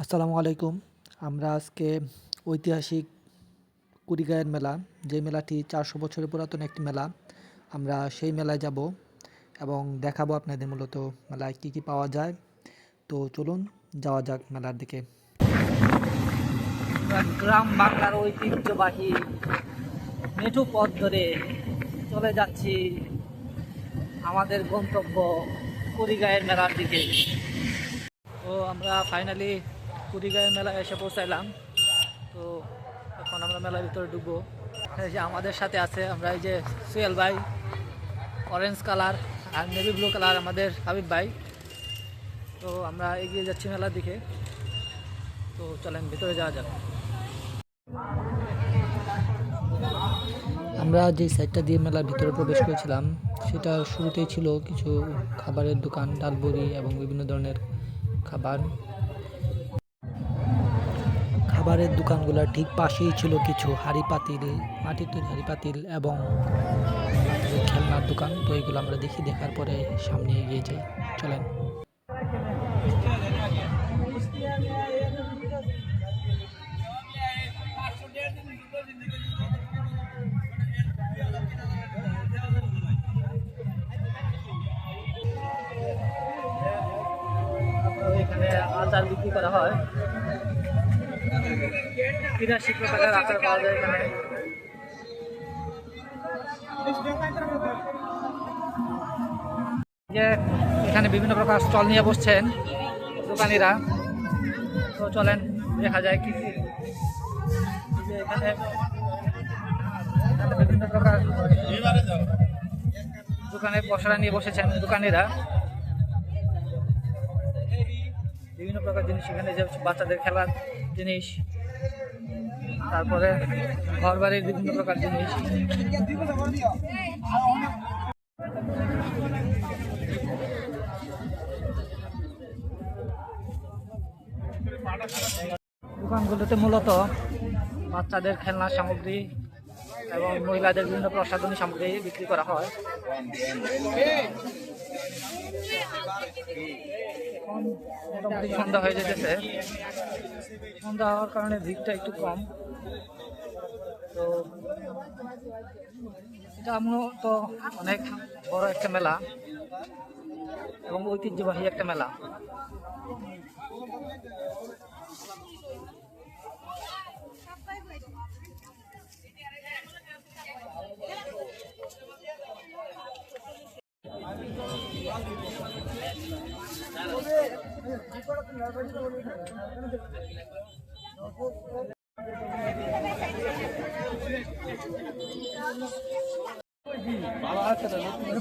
আসসালামু আলাইকুম। আমরা আজকে ঐতিহাসিক কুড়িগাঁয়ের মেলা, যে মেলাটি চারশো বছরের পুরাতন একটি মেলা, আমরা সেই মেলায় যাব এবং দেখাবো আপনাদের মূলত মেলায় কী কী পাওয়া যায়। তো চলুন, যাওয়া যাক মেলার দিকে। গ্রাম বাংলার ঐতিহ্যবাহী মেঠু পথ ধরে চলে যাচ্ছি আমাদের গন্তব্য কুড়িগাঁয়ের মেলার দিকে। তো আমরা ফাইনালি কুড়িগাঁয়ের মেলায় এসে পৌঁছাইলাম। তো এখন আমরা মেলার ভিতরে ঢুকবো। এই যে আমাদের সাথে আছে আমরা এই যে সুয়েল ভাই অরেঞ্জ কালার আর নেভি ব্লু কালার আমাদের হাবিব ভাই। তো আমরা এগিয়ে যাচ্ছি মেলার দিকে। তো চলেন ভিতরে যাওয়া যাক। আমরা যে সাইডটা দিয়ে মেলার ভিতরে প্রবেশ করেছিলাম, সেটা শুরুতেই ছিল কিছু খাবারের দোকান ডালবড়ি এবং বিভিন্ন ধরনের খাবার। খাবারের দোকানগুলোর ঠিক পাশেই ছিল কিছু হাড়ি পাতিল, মাটির তৈরি হাড়ি পাতিল এবং খেলনার দোকান। তো এগুলো আমরা দেখি, দেখার পরে সামনে এগিয়ে যাই। চলেন। এখানে আচার বিক্রি করা হয়। তিরাশি টাকার আচার পাওয়া যায় এখানে। যে এখানে বিভিন্ন প্রকার স্টল নিয়ে বসছেন দোকানিরা। তো চলেন, দেখা যায় কি। এখানে বিভিন্ন প্রকার দোকানে পসরা নিয়ে বসেছেন দোকানিরা। বিভিন্ন প্রকার জিনিস এখানে যে বাচ্চাদের খেলার জিনিস। তারপরে ঘর বাড়ির বিভিন্ন প্রকার জিনিস। দোকানগুলোতে মূলত বাচ্চাদের খেলনা সামগ্রী এবং মহিলাদের বিভিন্ন প্রসাধনী সামগ্রী বিক্রি করা হয়। মোটামুটি সন্ধ্যা হয়ে যেতেছে। সন্ধ্যা হওয়ার কারণে ভিড়টা একটু কম। তো এটা মূলত অনেক বড় একটা মেলা এবং ঐতিহ্যবাহী একটা মেলা।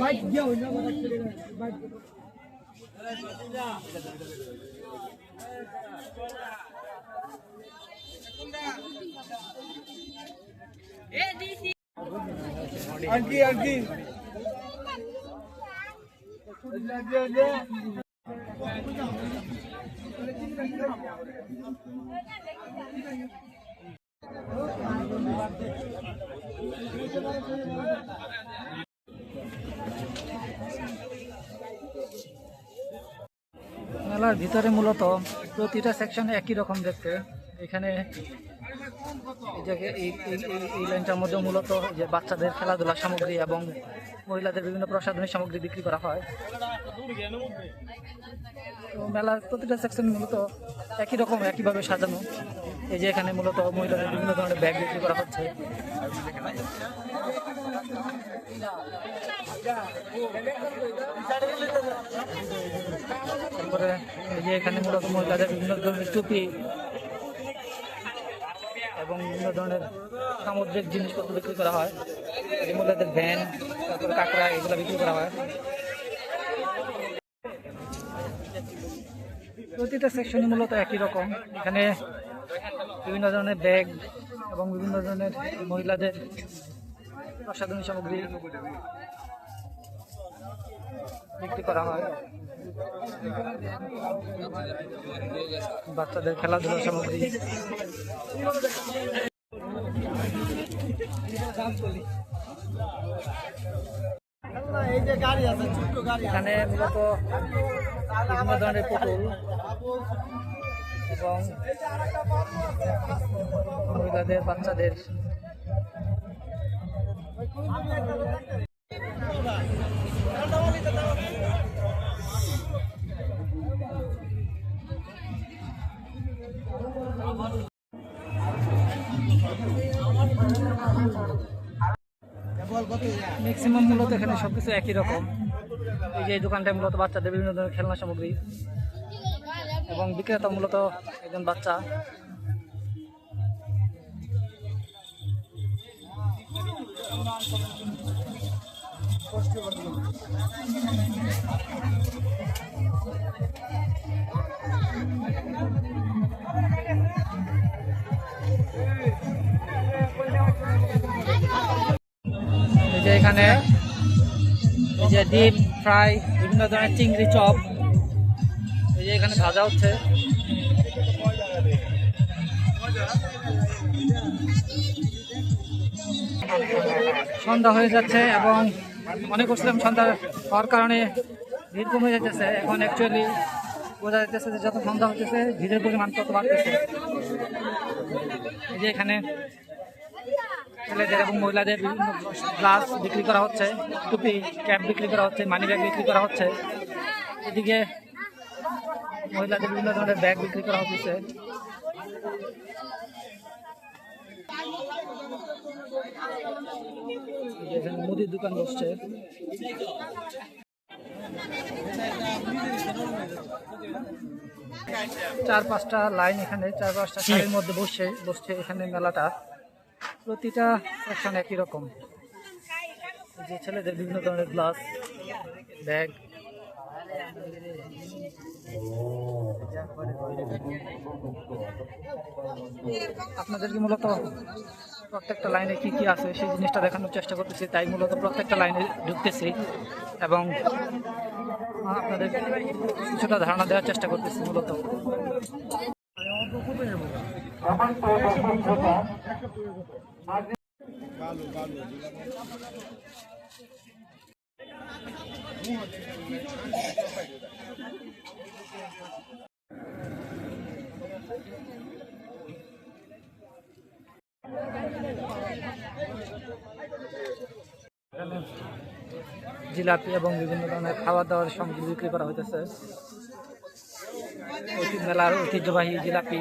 বাইক গিয়া হইল বাইক আন্টি আন্টি। মেলার ভিতরে মূলত প্রতিটা সেকশনে একই রকম দেখতে। এখানে এই লাইনটার মধ্যে মূলত যে বাচ্চাদের খেলাধুলার সামগ্রী এবং মহিলাদের বিভিন্ন প্রসাধনী সামগ্রী বিক্রি করা হয়। তো মেলার প্রতিটা সেকশন মূলত একই রকম, একইভাবে সাজানো। এই যে এখানে মূলত মহিলাদের বিভিন্ন ধরনের ব্যাগ বিক্রি করা হচ্ছে। তারপরে এই যে এখানে মূলত মহিলাদের বিভিন্ন ধরনের টুপি এবং বিভিন্ন ধরনের সামুদ্রিক জিনিসপত্র বিক্রি করা হয়। এই যে মহিলাদের ভ্যান, তারপরে কাঁকড়া এগুলো বিক্রি করা হয়। প্রতিটা সেকশনই মূলত একই রকম। এখানে বিভিন্ন ধরনের ব্যাগ এবং বিভিন্ন ধরনের মহিলাদের প্রসাধনী সামগ্রী বিক্রি করা হয়। বাচ্চাদের খেলাধুলার সামগ্রী। এখানে মূলত বিভিন্ন ধরনের পুতুল এবং মহিলাদের বাচ্চাদের। ম্যাক্সিমাম মূলত এখানে সবকিছু একই রকম। এই যে দোকানটা মূলত বাচ্চাদের বিভিন্ন ধরনের খেলনা সামগ্রী এবং বিক্রেতা মূলত একজন বাচ্চা। এই যে এখানে, এই যে ডিম ফ্রাই, বিভিন্ন ধরনের চিংড়ি চপ। এই যে এখানে ভাজা হচ্ছে। সন্ধ্যা হয়ে যাচ্ছে এবং মনে করছিলাম সন্ধ্যা হওয়ার কারণে ভিড় কমে যাচ্ছে এখন অ্যাকচুয়ালি বোঝা যাচ্ছে যে যত সন্ধ্যা হচ্ছে ভিড়ের পরিমাণ তত বাড়তেছে। এই যে এখানে ছেলেদের এবং মহিলাদের বিভিন্ন গ্লাস বিক্রি করা হচ্ছে, টুপি, ক্যাপ বিক্রি করা হচ্ছে, মানি ব্যাগ বিক্রি করা হচ্ছে, এদিকে মহিলাদের বিভিন্ন ধরনের ব্যাগ বিক্রি করা হচ্ছে এই যে এখানে মুদির দোকান বসছে। চার পাঁচটা লাইন এখানে চার পাঁচটা সারির মধ্যে বসে বসছে এখানে মেলাটা। প্রতিটা সেকশন একই রকম। যে ছেলেদের বিভিন্ন ধরনের গ্লাস ব্যাগ আপনাদেরকে মূলত প্রত্যেকটা লাইনে কি কি আছে সেই জিনিসটা দেখানোর চেষ্টা করতেছি, তাই মূলত প্রত্যেকটা লাইনে ঢুকতেছি এবং আপনাদের কিছুটা ধারণা দেওয়ার চেষ্টা করতেছি মূলত। জিলাপি এবং বিভিন্ন ধরনের খাবার দাওয়ার সামগ্রী বিক্রি করা হইতেছে। মেলার ঐতিহ্যবাহী জিলাপি।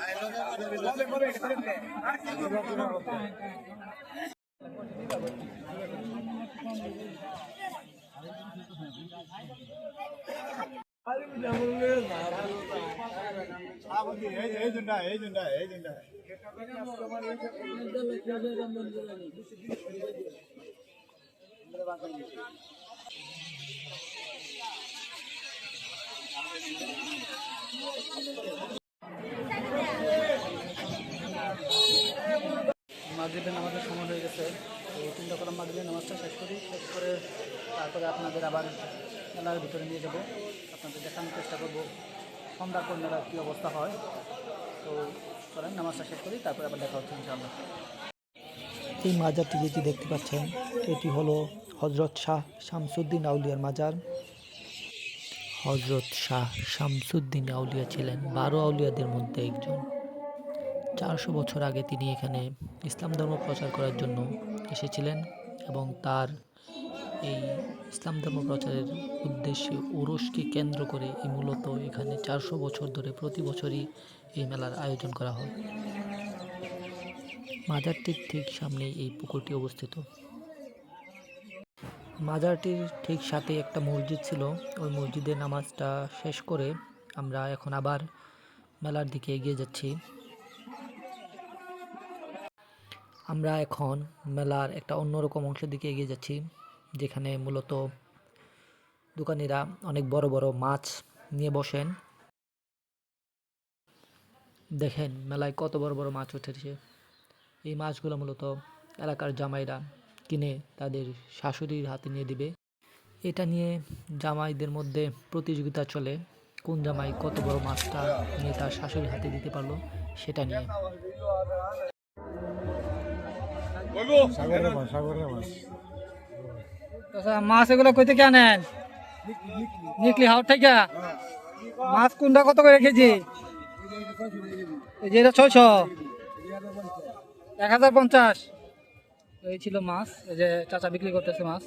এই জুনটা এই জুনটা এই জুনটা মাগরীবের নামাজের সময় হয়ে গেছে। তো চিন্তা করলাম মাগরীবের নামাজটা শেষ করি, শেষ করে তারপরে আপনাদের আবার মেলার ভিতরে নিয়ে যাব। আপনাদের দেখানোর চেষ্টা করব সন্ধ্যার মেলার কী অবস্থা হয়। তো চলেন নামাজটা শেষ করি, তারপরে আবার দেখা হচ্ছে ইনশাআল্লাহ। এই মাজারটি যেটি দেখতে পাচ্ছেন, এটি হলো হজরত শাহ শামসুদ্দিন আউলিয়ার মাজার। হজরত শাহ শামসুদ্দিন আউলিয়া ছিলেন বারো আউলিয়াদের মধ্যে একজন। চারশো বছর আগে তিনি এখানে ইসলাম ধর্ম প্রচার করার জন্য এসেছিলেন এবং তার এই ইসলাম ধর্ম প্রচারের উদ্দেশ্যে উরসকে কেন্দ্র করে এই মূলত এখানে চারশো বছর ধরে প্রতি বছরই এই মেলার আয়োজন করা হয়। মাজারটির ঠিক সামনেই এই পুকুরটি অবস্থিত। মাজারটির ঠিক সাথে একটা মসজিদ ছিল। ওই মসজিদে নামাজটা শেষ করে আমরা এখন আবার মেলার দিকে এগিয়ে যাচ্ছি। আমরা এখন মেলার একটা অন্যরকম অংশের দিকে এগিয়ে যাচ্ছি। যেখানে মূলত দোকানিরা অনেক বড় বড় মাছ নিয়ে বসেন। দেখেন মেলায় কত বড় বড় মাছ উঠেছে। এই মাছগুলো মূলত এলাকার জামাইরা কিনে তাদের শাশুড়ির হাতে নিয়ে দিবে। এটা নিয়ে জামাইদের মধ্যে প্রতিযোগিতা চলে। কোন জামাই কত বড় মাছটা নিয়ে তার শাশুড়ির হাতে দিতে পারল সেটা নিয়ে। সাগরের মাছ সাগরের মাছ। মাছ এগুলো কই থেকে আনেন? নিকলি হাওড় থেকে? মাছ কোনটা কত করে কেজি? এই যে এটা ছয়শো। এক হাজার পঞ্চাশ। এই ছিল মাছ, এই যে চাচা বিক্রি করতেছে মাছ।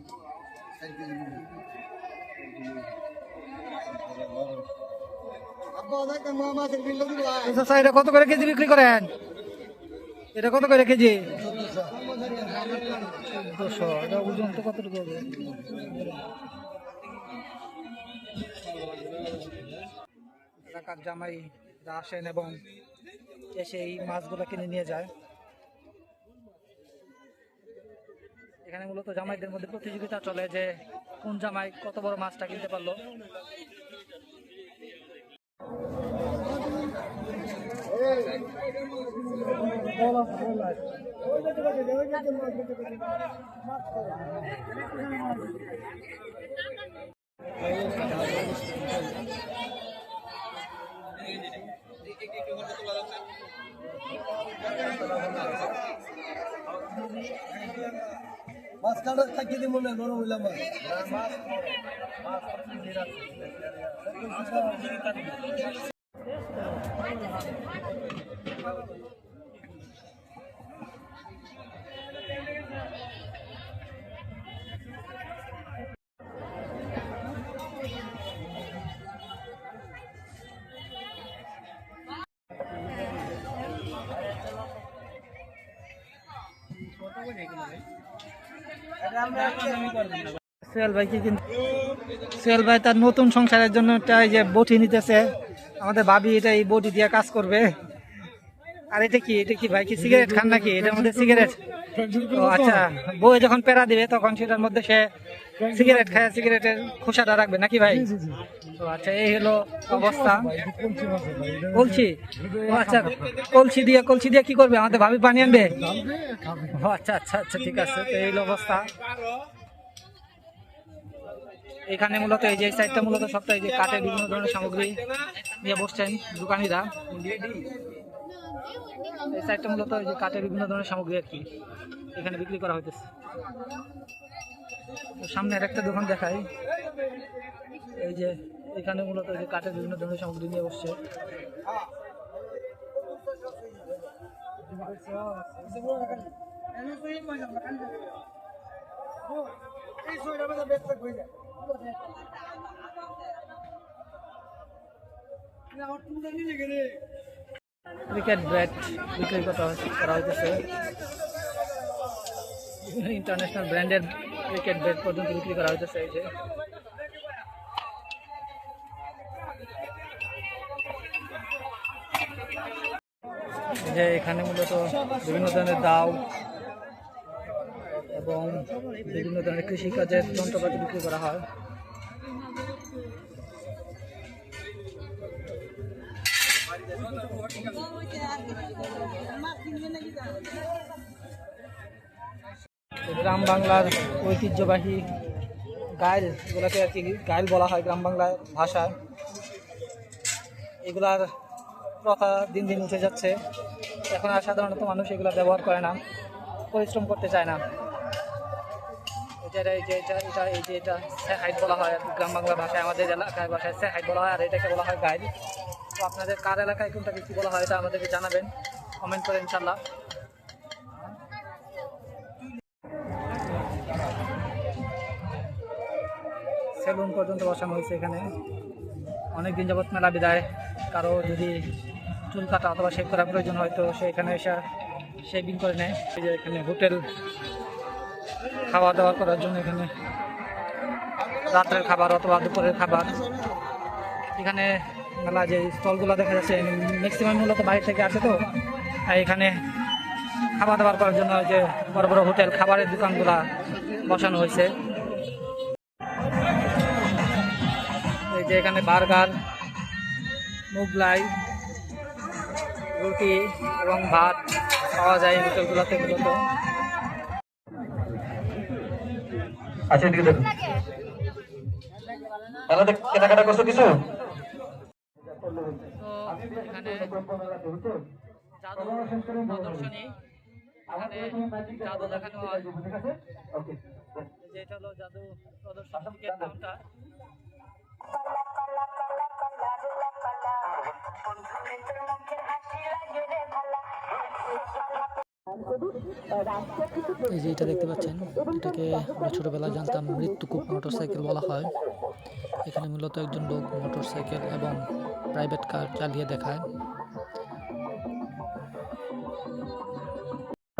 চাচা এটা কত করে কেজি বিক্রি করেন? এটা কত করে কেজি? দুশো এটা ওজন তো কতটুকু হবে? জামাই আসেন এবং এসে এই মাছগুলো কিনে নিয়ে যায়। এখানে মূলত জামাইদের মধ্যে প্রতিযোগিতা চলে যে কোন জামাই কত বড় মাছটা কিনতে পারল। মাছ কাটা থাকি দিব না গরম হইলাম সোহেল ভাই কি কিন্তু সোহেল ভাই তার নতুন সংসারের জন্য একটা যে বটি নিতেছে। আমাদের ভাবি এটা এই বটি দিয়ে কাজ করবে। আর এটা কি? এটা কি ভাই কি সিগারেট খান নাকি? এটার মধ্যে সিগারেট? ও আচ্ছা বউ যখন পেরা দিবে তখন সেটার মধ্যে সে সিগারেট খায় সিগারেটের খোসাটা রাখবে নাকি ভাই? তো আচ্ছা এই হলো অবস্থা। কলছি ও আচ্ছা কলসি দিয়ে কলসি দিয়ে কি করবে? আমাদের ভাবি পানি আনবে? ও আচ্ছা আচ্ছা আচ্ছা ঠিক আছে তো এই হলো অবস্থা। এখানে মূলত এই যে সাইডটা মূলত সবটাই যে কাঠের বিভিন্ন ধরনের সামগ্রী নিয়ে বসছেন দোকানিরা। এই সাইডটা মূলত এই যে কাঠের বিভিন্ন ধরনের সামগ্রী আর কি এখানে বিক্রি করা হইতেছে। সামনে আর একটা দোকান দেখাই। এই যে, এখানে মূলত যে কাঠের বিভিন্ন ধরনের সামগ্রী নিয়ে বসছে। ক্রিকেট ব্যাট বিক্রি করা হইতেছে। ইন্টারন্যাশনাল ব্র্যান্ডের ক্রিকেট ব্যাট পর্যন্ত বিক্রি করা হইতেছে, এই যে। যে এখানে মূলত বিভিন্ন ধরনের দাও এবং বিভিন্ন ধরনের কৃষিকাজের যন্ত্রপাতি বিক্রি করা হয়। গ্রাম বাংলার ঐতিহ্যবাহী গাইল এগুলোকে আর কি গাইল বলা হয় গ্রাম বাংলার ভাষায় এগুলার প্রথা দিন দিন উঠে যাচ্ছে। এখন আর সাধারণত মানুষ এগুলো ব্যবহার করে না, পরিশ্রম করতে চায় না। এটা এই যে এটা এটা, এই যে এটা হাইট বলা হয় গ্রাম বাংলা ভাষায়, আমাদের এলাকায় ভাষায় হাইট বলা হয় আর এটাকে বলা হয় গাইল। তো আপনাদের কার এলাকায় কোনটাকে কী বলা হয়, এটা আমাদেরকে জানাবেন, কমেন্ট করে ইনশাল্লাহ সেলুন পর্যন্ত বসানো হয়েছে এখানে। অনেক দিন যাবত মেলা বিদায়। কারও যদি চুল কাটা অথবা শেভ করার প্রয়োজন হয়, তো সে এখানে এসে শেভিং করে নেয়। এই যে এখানে হোটেল খাওয়া দাওয়া করার জন্য এখানে রাত্রের খাবার অথবা দুপুরের খাবার। এখানে মেলা যে স্টলগুলো দেখা যাচ্ছে ম্যাক্সিমাম মূলত বাইরে থেকে আসে তো। আর এখানে খাওয়া দাওয়ার করার জন্য যে বড় বড় হোটেল, খাবারের দোকানগুলা বসানো হয়েছে। যে এখানে বার্গার মুগলাই রুটি এবং ভাত পাওয়া যায় হোটেলগুলোতে মূলত। আচ্ছা এদিকে দেখুন। মেলাতে কেনাকাটা করছ কিছু? এখানে জাদু প্রদর্শনী এখানে জাদু দেখানো হয়। যেটা হলো জাদু প্রদর্শনী এই যে এটা দেখতে পাচ্ছেন, এটাকে আমরা ছোটোবেলায় জানতাম মৃত্যুকূপ মোটরসাইকেল বলা হয়। এখানে মূলত একজন লোক মোটরসাইকেল এবং প্রাইভেট কার চালিয়ে দেখায়।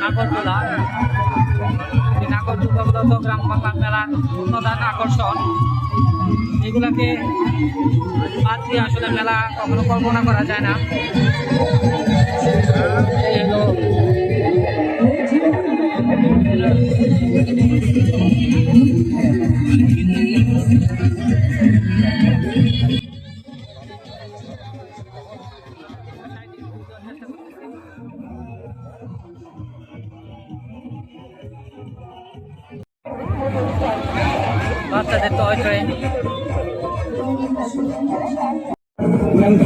নাগরদোলা এই মূলত গ্রাম বাংলার মেলার আকর্ষণ। এগুলাকে বাদ দিয়ে আসলে মেলা কখনো কল্পনা করা যায় না। এই হলো বাচ্চাদের টয় ট্রেন আমি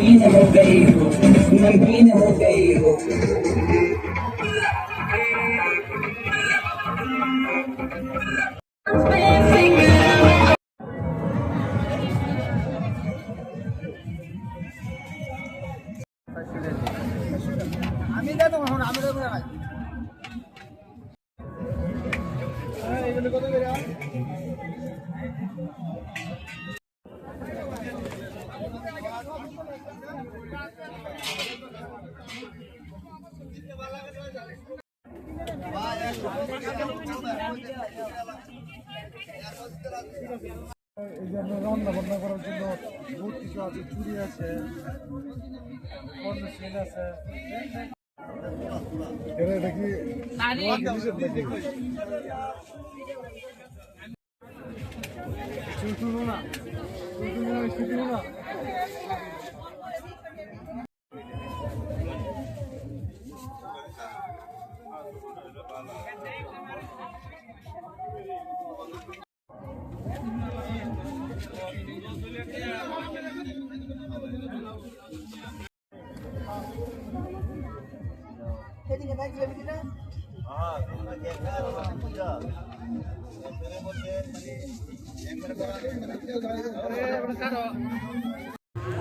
এই যে আপনার রান্না বান্না করার জন্য বহুত কিছু আছে, চুরি আছে কর্নসিন আছে। এটা কি না? না?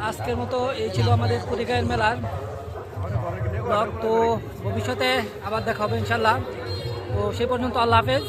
আজকের মতো এই ছিল আমাদের পরিগায়ের মেলার তো ভবিষ্যতে আবার দেখা হবে ইনশাল্লাহ। তো সে পর্যন্ত আল্লাহ হাফেজ।